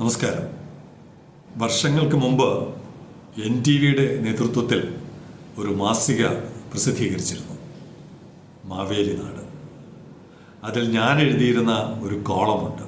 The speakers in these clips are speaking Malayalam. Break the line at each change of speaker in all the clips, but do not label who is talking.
നമസ്കാരം. വർഷങ്ങൾക്ക് മുമ്പ് എൻ ടി വിയുടെ നേതൃത്വത്തിൽ ഒരു മാസിക പ്രസിദ്ധീകരിച്ചിരുന്നു. മാവേലി നാട്. അതിൽ ഞാൻ എഴുതിയിരുന്ന ഒരു കോളമുണ്ട്.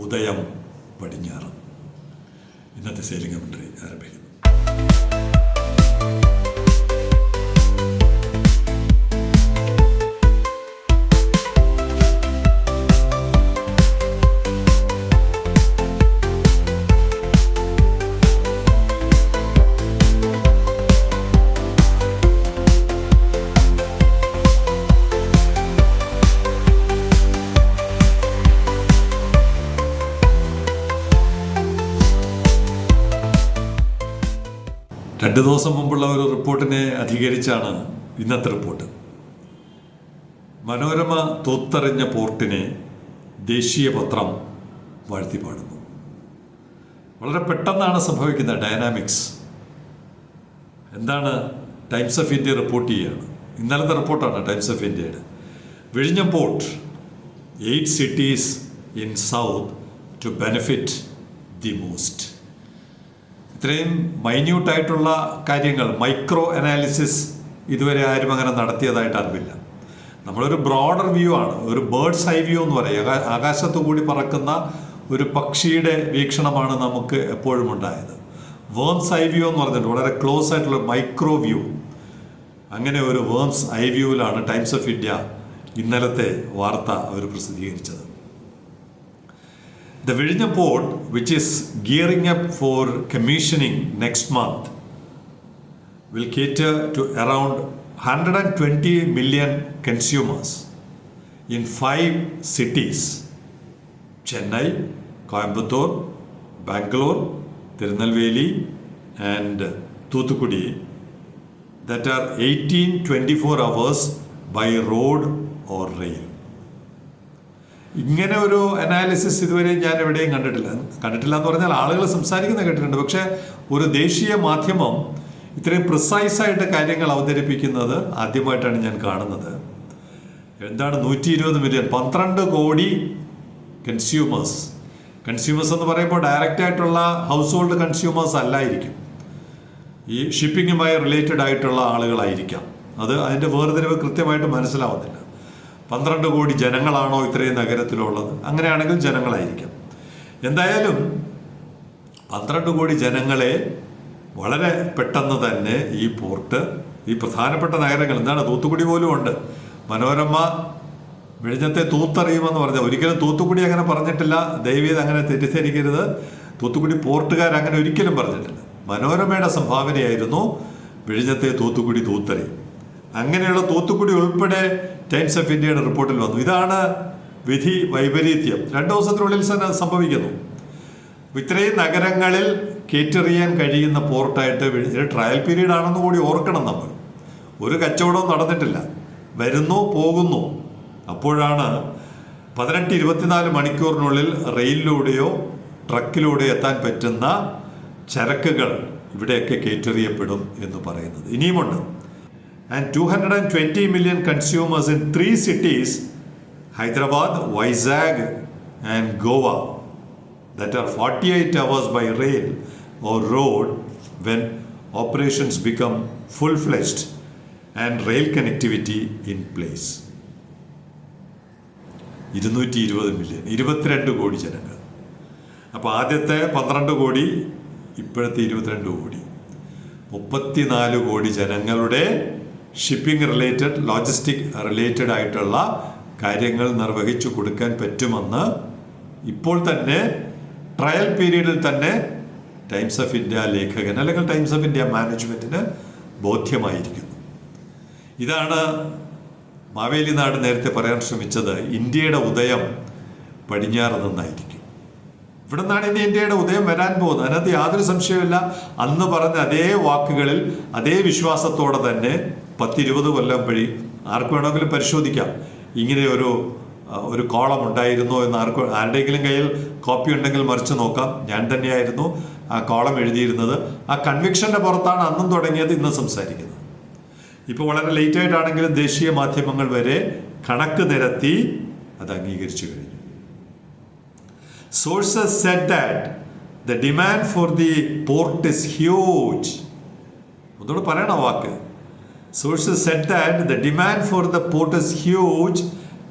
ഉദയം പടിഞ്ഞാറ്. ഇന്നത്തെ സേലിംഗമന്ത്രി ആരംഭിക്കുന്നു. രണ്ട് ദിവസം മുമ്പുള്ള ഒരു റിപ്പോർട്ടിനെ അധികരിച്ചാണ് ഇന്നത്തെ റിപ്പോർട്ട്. മനോരമ തൂത്തറിഞ്ഞ പോർട്ടിനെ ദേശീയ പത്രം വാഴ്ത്തി പാടുന്നു വളരെ പെട്ടെന്നാണ് സംഭവിക്കുന്നത് ഡയനാമിക്സ്. എന്താണ് ടൈംസ് ഓഫ് ഇന്ത്യ റിപ്പോർട്ട് ചെയ്യുകയാണ്. ഇന്നലത്തെ റിപ്പോർട്ടാണ് ടൈംസ് ഓഫ് ഇന്ത്യയുടെ. വിഴിഞ്ഞം port eight cities in south to benefit the most ഇത്രയും മൈന്യൂട്ടായിട്ടുള്ള കാര്യങ്ങൾ മൈക്രോ അനാലിസിസ് ഇതുവരെ ആരും അങ്ങനെ നടത്തിയതായിട്ട് അറിവില്ല. നമ്മളൊരു ബ്രോഡർ വ്യൂ ആണ് ഒരു ബേർഡ്സ് ഐ വ്യൂ എന്ന് പറയും. ആകാ- ആകാശത്തു കൂടി പറക്കുന്ന ഒരു പക്ഷിയുടെ വീക്ഷണമാണ് നമുക്ക് എപ്പോഴും ഉണ്ടായത്. വേംസ് ഐ വ്യൂ എന്ന് പറഞ്ഞിട്ട് വളരെ ക്ലോസ് ആയിട്ടുള്ള മൈക്രോ വ്യൂ. അങ്ങനെ ഒരു വേംസ് ഐ വ്യൂവിലാണ് ടൈംസ് ഓഫ് ഇന്ത്യ ഇന്നലത്തെ വാർത്ത അവർ പ്രസിദ്ധീകരിച്ചത്. The Virginia port, which is gearing up for commissioning next month, will cater to around 120 million consumers in five cities Chennai, Coimbatore, Bangalore, Tirunelveli, and Thoothukudi that are 18 24 hours by road or rail. ഇങ്ങനെ ഒരു അനാലിസിസ് ഇതുവരെയും ഞാൻ എവിടെയും കണ്ടിട്ടില്ല. കണ്ടിട്ടില്ല എന്ന് പറഞ്ഞാൽ ആളുകൾ സംസാരിക്കുന്ന കേട്ടിട്ടുണ്ട്. പക്ഷേ ഒരു ദേശീയ മാധ്യമം ഇത്രയും പ്രിസൈസ് ആയിട്ട് കാര്യങ്ങൾ അവതരിപ്പിക്കുന്നത് ആദ്യമായിട്ടാണ് ഞാൻ കാണുന്നത്. എന്താണ് നൂറ്റി ഇരുപത് മില്യൺ പന്ത്രണ്ട് കോടി കൺസ്യൂമേഴ്സ് കൺസ്യൂമേഴ്സ് എന്ന് പറയുമ്പോൾ ഡയറക്റ്റ് ആയിട്ടുള്ള ഹൗസ് ഹോൾഡ് കൺസ്യൂമേഴ്സ് അല്ലായിരിക്കും. ഈ ഷിപ്പിങ്ങുമായി റിലേറ്റഡ് ആയിട്ടുള്ള ആളുകളായിരിക്കാം. അത് അതിന്റെ വേർതിരിവ് കൃത്യമായിട്ട് മനസ്സിലാവുന്നില്ല. പന്ത്രണ്ട് കോടി ജനങ്ങളാണോ ഇത്രയും നഗരത്തിലുള്ളത്? അങ്ങനെയാണെങ്കിൽ ജനങ്ങളായിരിക്കാം. എന്തായാലും പന്ത്രണ്ട് കോടി ജനങ്ങളെ വളരെ പെട്ടെന്ന് തന്നെ ഈ പോർട്ട് ഈ പ്രധാനപ്പെട്ട നഗരങ്ങൾ എന്താണ് തൂത്തുക്കുടി പോലും ഉണ്ട്. മനോരമ വിഴിഞ്ഞത്തെ തൂത്തറിയുമെന്ന് പറഞ്ഞാൽ ഒരിക്കലും തൂത്തുക്കുടി അങ്ങനെ പറഞ്ഞിട്ടില്ല. ദൈവീത് അങ്ങനെ തെറ്റിദ്ധരിക്കരുത്. തൂത്തുക്കുടി പോർട്ടുകാർ അങ്ങനെ ഒരിക്കലും പറഞ്ഞിട്ടില്ല. മനോരമയുടെ സംഭാവനയായിരുന്നു വിഴിഞ്ഞത്തെ തൂത്തുക്കുടി തൂത്തറി. അങ്ങനെയുള്ള തൂത്തുക്കുടി ഉൾപ്പെടെ ടൈംസ് ഓഫ് ഇന്ത്യയുടെ റിപ്പോർട്ടിൽ വന്നു. ഇതാണ് വിധി വൈപരീത്യം. രണ്ടു ദിവസത്തിനുള്ളിൽ തന്നെ സംഭവിക്കുന്നു. ഇത്രയും നഗരങ്ങളിൽ കേറ്ററിയാൻ കഴിയുന്ന പോർട്ടായിട്ട് ട്രയൽ പീരീഡ് ആണെന്ന് കൂടി ഓർക്കണം നമ്മൾ. ഒരു കച്ചവടവും നടന്നിട്ടില്ല. വരുന്നു പോകുന്നു. അപ്പോഴാണ് പതിനെട്ട് ഇരുപത്തിനാല് മണിക്കൂറിനുള്ളിൽ റെയിലിലൂടെയോ ട്രക്കിലൂടെയോ എത്താൻ പറ്റുന്ന ചരക്കുകൾ ഇവിടെയൊക്കെ കേറ്ററിയപ്പെടും എന്ന് പറയുന്നത്. ഇനിയുമുണ്ട്. And twenty million consumers in three cities Hyderabad Vizag and Goa that are 48 hours by rail or road when operations become full fledged and rail connectivity in place. ഇരുന്നൂറ്റി ഇരുപത് മില്യൺ ഇരുപത്തിരണ്ട് കോടി ജനങ്ങൾ അപ്പോൾ ആദ്യത്തെ പന്ത്രണ്ട് കോടി ഇപ്പോഴത്തെ ഇരുപത്തിരണ്ട് കോടി മുപ്പത്തിനാല് കോടി ജനങ്ങളുടെ ഷിപ്പിംഗ് റിലേറ്റഡ് ലോജിസ്റ്റിക് റിലേറ്റഡ് ആയിട്ടുള്ള കാര്യങ്ങൾ നിർവഹിച്ചു കൊടുക്കാൻ പറ്റുമെന്ന് ഇപ്പോൾ തന്നെ ട്രയൽ പീരീഡിൽ തന്നെ ടൈംസ് ഓഫ് ഇന്ത്യ ലേഖകൻ അല്ലെങ്കിൽ ടൈംസ് ഓഫ് ഇന്ത്യ മാനേജ്മെന്റിന് ബോധ്യമായിരിക്കുന്നു. ഇതാണ് മാവേലി നാട് നേരത്തെ പറയാൻ ശ്രമിച്ചത് ഇന്ത്യയുടെ ഉദയം പടിഞ്ഞാറ് നിന്നായിരിക്കും. ഇവിടെ നിന്നാണ് ഇനി ഇന്ത്യയുടെ ഉദയം വരാൻ പോകുന്നത്. അതിനകത്ത് യാതൊരു സംശയമില്ല അന്ന് പറഞ്ഞ അതേ വാക്കുകളിൽ അതേ വിശ്വാസത്തോടെ തന്നെ പത്തിരുപത് കൊല്ലം വഴി ആർക്ക് വേണമെങ്കിലും പരിശോധിക്കാം. ഇങ്ങനെ ഒരു ഒരു കോളം ഉണ്ടായിരുന്നോ എന്ന് ആർക്ക് ആരുടെയെങ്കിലും കയ്യിൽ കോപ്പി ഉണ്ടെങ്കിൽ മറിച്ച് നോക്കാം. ഞാൻ തന്നെയായിരുന്നു ആ കോളം എഴുതിയിരുന്നത്. ആ കൺവിക്ഷന്റെ പുറത്താണ് അന്നും തുടങ്ങിയത് ഇന്ന് സംസാരിക്കുന്നത്. ഇപ്പോൾ വളരെ ലേറ്റ് ആയിട്ടാണെങ്കിലും ദേശീയ മാധ്യമങ്ങൾ വരെ കണക്ക് നിരത്തി അത് അംഗീകരിച്ചു കഴിഞ്ഞു. Sources said that the demand for the port is huge ഒന്നുകൂടെ പറയണ വാക്ക്? Said that the demand for the port is huge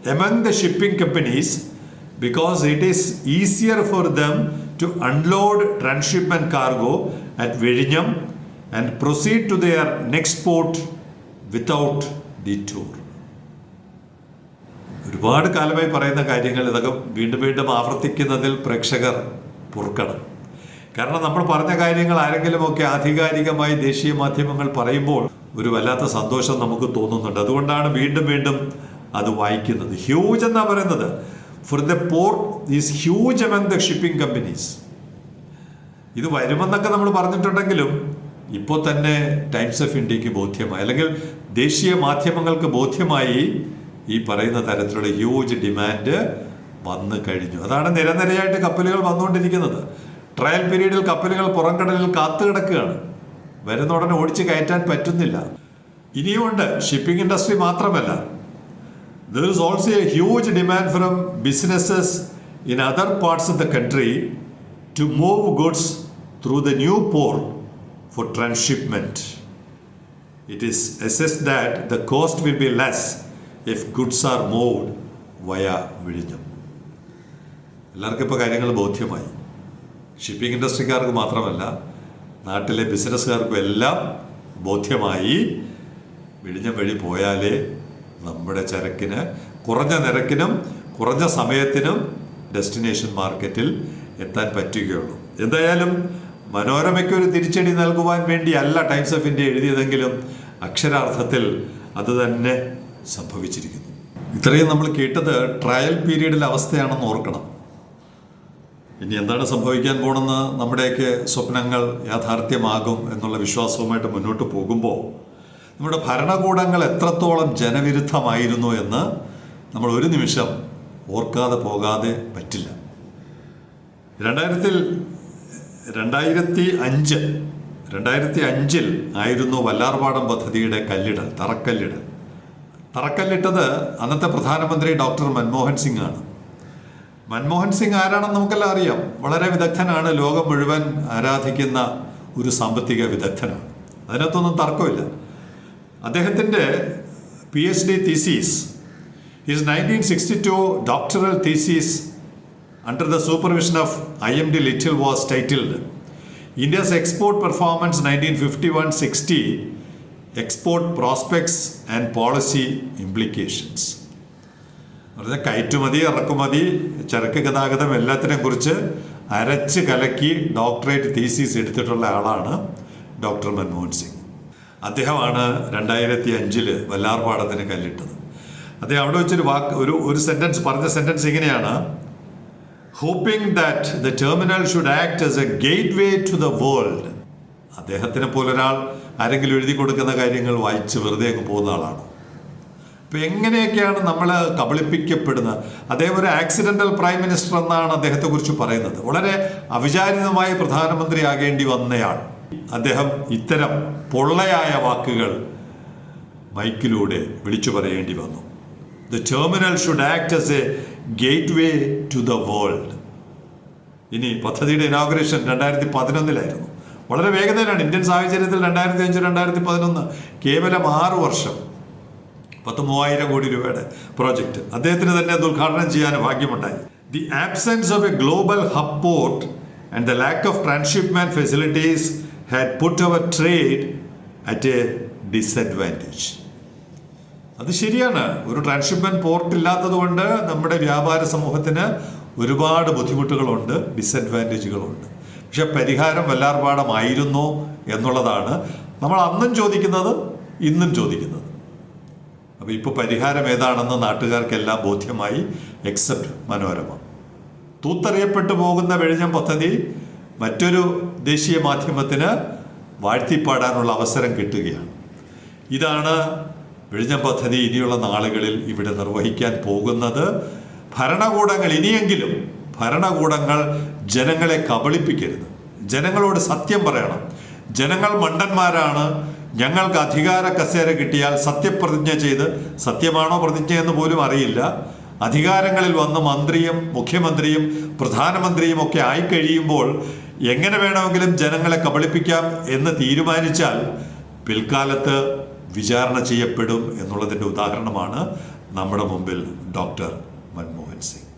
among the shipping companies because it is easier for them to unload transshipment cargo at വെഴിഞ്ഞം and proceed to their next port without the tour ഒരുപാട് കാലമായി പറയുന്ന കാര്യങ്ങൾ ഇതൊക്കെ വീണ്ടും വീണ്ടും ആവർത്തിക്കുന്നതിൽ പ്രേക്ഷകർ പൊറുക്കണം. കാരണം നമ്മൾ പറഞ്ഞ കാര്യങ്ങൾ ആരെങ്കിലുമൊക്കെ ആധികാരികമായി ദേശീയ മാധ്യമങ്ങൾ പറയുമ്പോൾ ഒരു വല്ലാത്ത സന്തോഷം നമുക്ക് തോന്നുന്നുണ്ട്. അതുകൊണ്ടാണ് വീണ്ടും വീണ്ടും അത് വായിക്കുന്നത്. ഹ്യൂജ് എന്നാ പറയുന്നത്? For the port is huge among the shipping companies ഇത് വരുമെന്നൊക്കെ നമ്മൾ പറഞ്ഞിട്ടുണ്ടെങ്കിലും ഇപ്പോൾ തന്നെ ടൈംസ് ഓഫ് ഇന്ത്യയ്ക്ക് ബോധ്യമായി അല്ലെങ്കിൽ ദേശീയ മാധ്യമങ്ങൾക്ക് ബോധ്യമായി ഈ പറയുന്ന തരത്തിലുള്ള ഹ്യൂജ് ഡിമാൻഡ് വന്നു കഴിഞ്ഞു. അതാണ് നിരനിരയായിട്ട് കപ്പലുകൾ വന്നുകൊണ്ടിരിക്കുന്നത്. ട്രയൽ പീരീഡിൽ കപ്പലുകൾ പുറംകടലിൽ കാത്തു കിടക്കുകയാണ് വരുന്ന ഉടനെ ഓടിച്ച് കയറ്റാൻ പറ്റുന്നില്ല. ഇനിയുമുണ്ട് ഷിപ്പിംഗ് ഇൻഡസ്ട്രി മാത്രമല്ല. There is also a huge demand from businesses in other parts of the country to move goods through the new port for transshipment it is assess that the cost will be less if goods are moved via വിഴിഞ്ഞം എല്ലാവർക്കും ഇപ്പോൾ കാര്യങ്ങൾ ബോധ്യമായി. ഷിപ്പിംഗ് ഇൻഡസ്ട്രിക്കാർക്ക് മാത്രമല്ല നാട്ടിലെ ബിസിനസ്സുകാർക്കും എല്ലാം ബോധ്യമായി വിഴിഞ്ഞം വഴി പോയാലേ നമ്മുടെ ചരക്കിന് കുറഞ്ഞ നിരക്കിനും കുറഞ്ഞ സമയത്തിനും ഡെസ്റ്റിനേഷൻ മാർക്കറ്റിൽ എത്താൻ പറ്റുകയുള്ളൂ. എന്തായാലും മനോരമയ്ക്ക് ഒരു തിരിച്ചടി നൽകുവാൻ വേണ്ടി അല്ല ടൈംസ് ഓഫ് ഇന്ത്യ എഴുതിയതെങ്കിലും അക്ഷരാർത്ഥത്തിൽ അത് തന്നെ സംഭവിച്ചിരിക്കുന്നു. ഇത്രയും നമ്മൾ കേട്ടത് ട്രയൽ പീരീഡിലെ അവസ്ഥയാണെന്ന് ഓർക്കണം. ഇനി എന്താണ് സംഭവിക്കാൻ പോണെന്ന് നമ്മുടെയൊക്കെ സ്വപ്നങ്ങൾ യാഥാർത്ഥ്യമാകും എന്നുള്ള വിശ്വാസവുമായിട്ട് മുന്നോട്ട് പോകുമ്പോൾ നമ്മുടെ ഭരണകൂടങ്ങൾ എത്രത്തോളം ജനവിരുദ്ധമായിരുന്നു എന്ന് നമ്മൾ ഒരു നിമിഷം ഓർക്കാതെ പോകാതെ പറ്റില്ല. രണ്ടായിരത്തിൽ രണ്ടായിരത്തി അഞ്ച് രണ്ടായിരത്തി അഞ്ചിൽ ആയിരുന്നു വല്ലാർപാടം പദ്ധതിയുടെ കല്ലിടൽ തറക്കല്ലിടൽ. തറക്കല്ലിട്ടത് അന്നത്തെ പ്രധാനമന്ത്രി ഡോക്ടർ മൻമോഹൻ സിംഗ് ആണ് മൻമോഹൻ സിംഗ് ആരാണെന്ന് നമുക്കെല്ലാം അറിയാം. വളരെ വിദഗ്ധനാണ്. ലോകം മുഴുവൻ ആരാധിക്കുന്ന ഒരു സാമ്പത്തിക വിദഗ്ധനാണ്. അതിനകത്തൊന്നും തർക്കമില്ല. അദ്ദേഹത്തിന്റെ P H D thesis his nineteen sixty two doctoral thesis under the supervision of I M D Little was titled India's export performance nineteen fifty one sixty export prospects and policy implications പറഞ്ഞാൽ കയറ്റുമതി ഇറക്കുമതി ചരക്ക് ഗതാഗതം എല്ലാത്തിനെ കുറിച്ച് അരച്ച് കലക്കി ഡോക്ടറേറ്റ് തീസീസ് എടുത്തിട്ടുള്ള ആളാണ് ഡോക്ടർ മൻമോഹൻ സിംഗ്. അദ്ദേഹമാണ് രണ്ടായിരത്തി അഞ്ചിൽ വല്ലാർപാടത്തിന് കല്ലിട്ടത്. അദ്ദേഹം അവിടെ വെച്ചൊരു വാക്ക് ഒരു ഒരു സെന്റൻസ് പറഞ്ഞ സെന്റൻസ് ഇങ്ങനെയാണ്. Hoping that the terminal should act as a gateway to the world അദ്ദേഹത്തിനെ പോലൊരാൾ ആരെങ്കിലും എഴുതി കൊടുക്കുന്ന കാര്യങ്ങൾ വായിച്ച് വെറുതെ അങ്ങ് പോകുന്ന ആളാണ്. അപ്പൊ എങ്ങനെയൊക്കെയാണ് നമ്മൾ കബളിപ്പിക്കപ്പെടുന്നത്? അദ്ദേഹം ഒരു ആക്സിഡന്റൽ പ്രൈം മിനിസ്റ്റർ എന്നാണ് അദ്ദേഹത്തെക്കുറിച്ച് പറയുന്നത്. വളരെ അവിചാരിതമായി പ്രധാനമന്ത്രി പ്രധാനമന്ത്രിയാകേണ്ടി വന്നയാൾ. അദ്ദേഹം ഇത്തരം പൊള്ളയായ വാക്കുകൾ മൈക്കിലൂടെ വിളിച്ചു പറയേണ്ടി വന്നു. The terminal should act as a gateway to the world ഇനി പദ്ധതിയുടെ ഇനോഗ്രേഷൻ രണ്ടായിരത്തി പതിനൊന്നിലായിരുന്നു വളരെ വേഗതയിലാണ് ഇന്ത്യൻ സാഹചര്യത്തിൽ രണ്ടായിരത്തി അഞ്ച് രണ്ടായിരത്തി പതിനൊന്ന് കേവലം ആറ് വർഷം. പത്ത് മൂവായിരം കോടി രൂപയുടെ പ്രോജക്റ്റ്. അദ്ദേഹത്തിന് തന്നെ അത് ഉദ്ഘാടനം ചെയ്യാൻ ഭാഗ്യമുണ്ടായി. The absence of a global hub port and the lack of transshipment facilities had put our trade at a disadvantage അത് ശരിയാണ്. ഒരു ട്രാൻസ്ഷിപ്മെന്റ് പോർട്ട് ഇല്ലാത്തത് കൊണ്ട് നമ്മുടെ വ്യാപാര സമൂഹത്തിന് ഒരുപാട് ബുദ്ധിമുട്ടുകളുണ്ട് ഡിസഡ്വാന്റേജുകളുണ്ട് പക്ഷെ പരിഹാരം വല്ലാർപാടമായിരുന്നോ എന്നുള്ളതാണ്. നമ്മൾ അന്നും ചോദിക്കുന്നത് ഇന്നും ചോദിക്കുന്നത്. അപ്പോൾ ഇപ്പോൾ പരിഹാരം ഏതാണെന്ന് നാട്ടുകാർക്കെല്ലാം ബോധ്യമായി. എക്സെപ്റ്റ് മനോരമ. തൂത്തറിയപ്പെട്ടു പോകുന്ന വെഴിഞ്ഞം പദ്ധതി മറ്റൊരു ദേശീയ മാധ്യമത്തിന് വാഴ്ത്തിപ്പാടാനുള്ള അവസരം കിട്ടുകയാണ്. ഇതാണ് വെഴിഞ്ഞം പദ്ധതി ഇനിയുള്ള നാളുകളിൽ ഇവിടെ നിർവഹിക്കാൻ പോകുന്നത്. ഭരണകൂടങ്ങൾ ഇനിയെങ്കിലും ഭരണകൂടങ്ങൾ ജനങ്ങളെ കബളിപ്പിക്കരുത്. ജനങ്ങളോട് സത്യം പറയണം. ജനങ്ങൾ മണ്ടന്മാരാണ്. ഞങ്ങൾക്ക് അധികാര കസേര കിട്ടിയാൽ സത്യപ്രതിജ്ഞ ചെയ്ത് സത്യമാണോ പ്രതിജ്ഞ എന്ന് പോലും അറിയില്ല. അധികാരങ്ങളിൽ വന്ന് മന്ത്രിയും മുഖ്യമന്ത്രിയും പ്രധാനമന്ത്രിയും ഒക്കെ ആയിക്കഴിയുമ്പോൾ എങ്ങനെ വേണമെങ്കിലും ജനങ്ങളെ കബളിപ്പിക്കാം എന്ന് തീരുമാനിച്ചാൽ പിൽക്കാലത്ത് വിചാരണ ചെയ്യപ്പെടും എന്നുള്ളതിന്റെ ഉദാഹരണമാണ് നമ്മുടെ മുമ്പിൽ ഡോക്ടർ മൻമോഹൻ സിംഗ്.